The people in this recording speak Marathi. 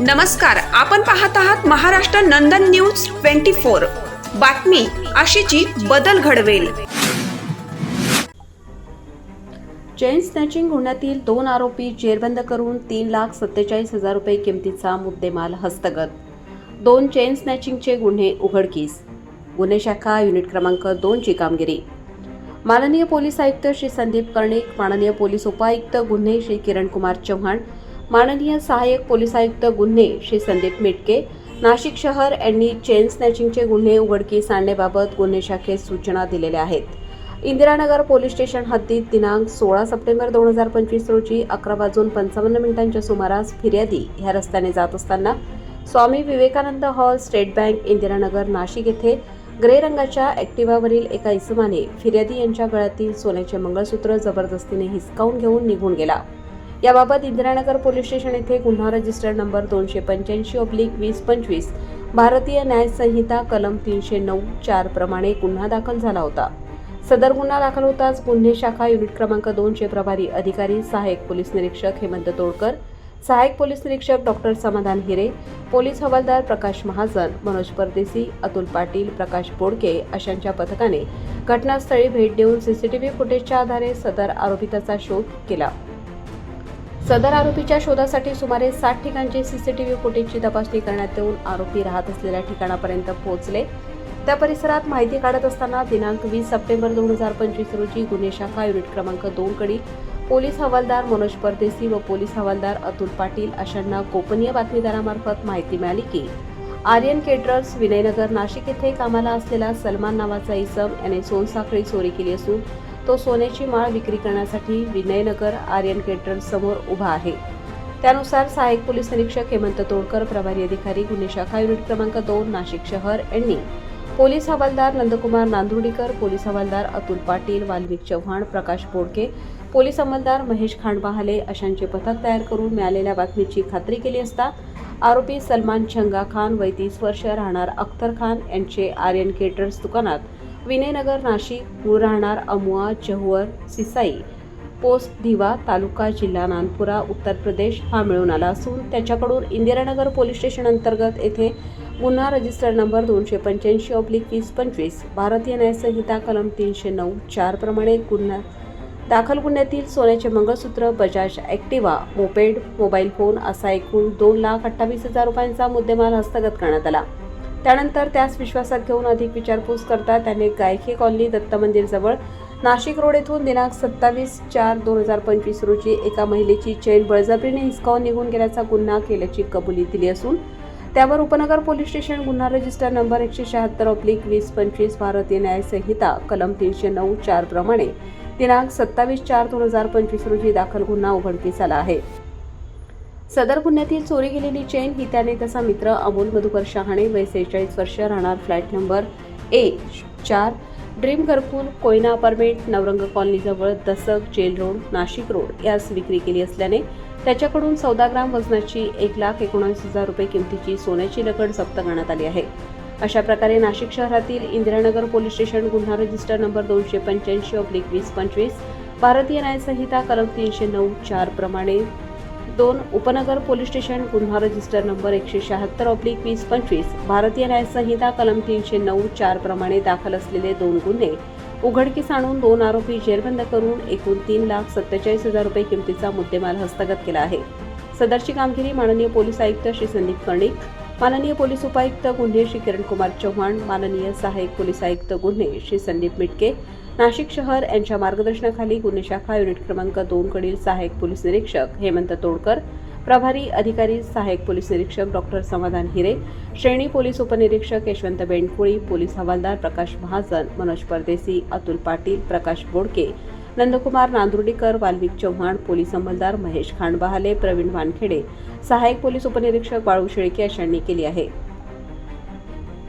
नमस्कार आपण पाहत आहात Maharashtra Nandan news twenty four. बातमी अशीची बदल घडवेल. चेन स्नॅचिंग गुन्ह्यातील दोन आरोपी जेरबंद करून तीन लाख सत्तेचाळीस हजार रुपये किमतीचा मुद्देमाल हस्तगत. दोन चेन स्नॅचिंगचे गुन्हे उघडकीस. गुन्हे शाखा युनिट क्रमांक दोनची कामगिरी. माननीय पोलीस आयुक्त श्री संदीप कर्णिक माननीय पोलीस उपायुक्त गुन्हे श्री किरणकुमार चव्हाण माननीय सहाय्यक पोलीस आयुक्त गुन्हे श्री संदीप मिटके नाशिक शहर यांनी चेन स्नॅचिंगचे गुन्हे उघडकीस आणण्याबाबत गुन्हे शाखेत सूचना दिलेल्या आहेत. इंदिरानगर पोलीस स्टेशन हद्दीत दिनांक सोळा सप्टेंबर दोन हजार पंचवीस रोजी अकरा वाजून पंचावन्न मिनिटांच्या सुमारास फिर्यादी ह्या रस्त्याने जात असताना Swami Vivekananda hall state bank Indiranagar Nashik येथे ग्रे रंगाच्या ॲक्टिवावरील एका इसमाने फिर्यादी यांच्या गळ्यातील सोन्याचे मंगळसूत्र जबरदस्तीने हिसकावून घेऊन निघून गेला. याबाबत इंदिरानगर पोलीस स्टेशन येथे गुन्हा रजिस्टर नंबर दोनशे पंच्याऐंशी ऑब्लिक वीस पंचवीस भारतीय न्याय संहिता कलम तीनशे नऊ चार प्रमाणे गुन्हा दाखल झाला होता. सदर गुन्हा दाखल होताच गुन्हे शाखा युनिट क्रमांक दोनचे प्रभारी अधिकारी सहाय्यक पोलीस निरीक्षक हेमंत तोडकर सहाय्यक पोलीस निरीक्षक डॉक्टर समाधान हिरे पोलीस हवालदार प्रकाश महाजन मनोज परदेसी अतुल पाटील प्रकाश बोडके अशांच्या पथकाने घटनास्थळी भेट देऊन सीसीटीव्ही फुटेजच्या आधारे सदर आरोपिताचा शोध केला. सदर आरोपीच्या शोधासाठी सुमारे साठ ठिकाणचे सीसीटीव्ही फुटेजची तपासणी करण्यात येऊन आरोपी राहत असलेल्या ठिकाणापर्यंत पोहोचले. त्या परिसरात माहिती काढत असताना दिनांक वीस सप्टेंबर दोन हजार पंचवीस रोजी गुन्हे शाखा युनिट क्रमांक दोन कडी पोलीस हवालदार मनोज परदेसी व पोलीस हवालदार अतुल पाटील अशांना गोपनीय बातमीदारामार्फत माहिती मिळाली की आर्यन केटरर्स विनयनगर नाशिक येथे कामाला असलेला सलमान नावाचा इसम याने सोनसाखळी चोरी केली असून तो सोन्याची माळ विक्री करण्यासाठी विनयनगर आर्यन केटरर्स समोर उभा आहे. त्यानुसार सहाय्यक पोलीस निरीक्षक हेमंत तोडकर प्रभारी अधिकारी गुन्हे शाखा युनिट क्रमांक दोन नाशिक शहर यांनी पोलीस हवालदार नंदकुमार नांदुर्डीकर पोलीस हवालदार अतुल पाटील वाल्मिक चव्हाण प्रकाश बोडके पोलीस अंमलदार महेश खांडबहाले अशांचे पथक तयार करून मिळालेल्या बातमीची खात्री केली असता आरोपी सलमान छंगा खान वय तीस वर्ष राहणार अख्तर खान यांचे आर्यन केटर्स दुकानात विनयनगर नाशिक मूळ राहणार अमुआ चहुअर सिसाई. पोस्ट दिवा तालुका जिल्हा नानपुरा उत्तर प्रदेश हा मिळून आला असून त्याच्याकडून इंदिरानगर पोलीस स्टेशन अंतर्गत येथे गुन्हा रजिस्टर नंबर दोनशे पंच्याऐंशी ऑब्लिक वीस पंचवीस भारतीय न्यायसंहिता कलम तीनशे नऊ चार प्रमाणे गुन्हा दाखल गुन्ह्यातील सोन्याचे मंगळसूत्र Bajaj Activa moped mobile phone असा एकूण दोन लाख अठ्ठावीस हजार रुपयांचा मुद्देमाल हस्तगत करण्यात आला. त्यानंतर त्यास विश्वासात घेऊन अधिक विचारपूस करता त्याने गायके कॉलनी दत्त मंदिरजवळ नाशिक रोड येथून दिनांक सत्तावीस चार दोन हजार पंचवीस रोजी एका महिलेची चैन बळजबरीने हिसकावून निघून गेल्याचा गुन्हा केल्याची कबुली दिली असून त्यावर उपनगर पोलीस स्टेशन गुन्हा रजिस्टर नंबर एकशे शहात्तर ऑब्लिक वीस पंचवीस भारतीय न्याय संहिता कलम तीनशे नऊ चार प्रमाणे दिनांक सत्तावीस चार दोन हजार पंचवीस रोजी दाखल गुन्हा उघडकीस आला आहे. सदर गुन्ह्यातील चोरी गेलेली चेन ही त्याने त्याचा मित्र अमोल मधुकर शहाणे वय सेहेचाळीस वर्ष राहणार फ्लॅट नंबर ए चार ड्रीम घरकुल कोयना अपार्टमेंट नवरंग कॉलनीजवळ दसक जेल रोड नाशिक रोड यास विक्री केली असल्याने त्याच्याकडून चौदा ग्राम वजनाची एक लाख एकोणऐंशी हजार रुपये किमतीची सोन्याची लकड जप्त करण्यात आली आहे. अशा प्रकारे नाशिक शहरातील इंदिरानगर पोलीस स्टेशन गुन्हा रजिस्टर नंबर दोनशे पंच्याऐंशी ऑब्लिक वीस पंचवीस भारतीय न्यायसंहिता कलम तीनशे नऊ चार प्रमाणे दोन उपनगर पोलीस स्टेशन गुन्हा रजिस्टर नंबर एकशे शहात्तर ऑब्लिक वीस पंचवीस भारतीय न्यायसंहिता कलम तीनशे नऊ चार प्रमाणे दाखल असलेले दोन गुन्हे उघडकीस आणून दोन आरोपी जेरबंद करून एकूण तीन लाख सत्तेचाळीस हजार रुपये किमतीचा मुद्देमाल हस्तगत केला आहे. सदरची कामगिरी माननीय पोलीस आयुक्त श्री संदीप कर्णिक माननीय पोलीस उपायुक्त गुन्हे श्री किरण कुमार चव्हाण माननीय सहाय्यक पोलीस आयुक्त गुन्हे श्री संदीप मिटके नाशिक शहर यांच्या मार्गदर्शनाखाली गुन्हे शाखा युनिट क्रमांक दोन कडील सहाय्यक पोलीस निरीक्षक हेमंत तोडकर प्रभारी अधिकारी सहाय्यक पोलीस निरीक्षक डॉक्टर समाधान हिरे श्रेणी पोलीस उपनिरीक्षक यशवंत बेंडकुळी पोलीस हवालदार प्रकाश महाजन मनोज परदेसी अतुल पाटील प्रकाश बोडके नंदकुमार नांदुर्डीकर वाल्विक चव्हाण पोलीस अंमलदार महेश खांडबहाले प्रवीण वानखेडे सहाय्यक पोलीस उपनिरीक्षक बाळू शेळके अशांनी केली आहे.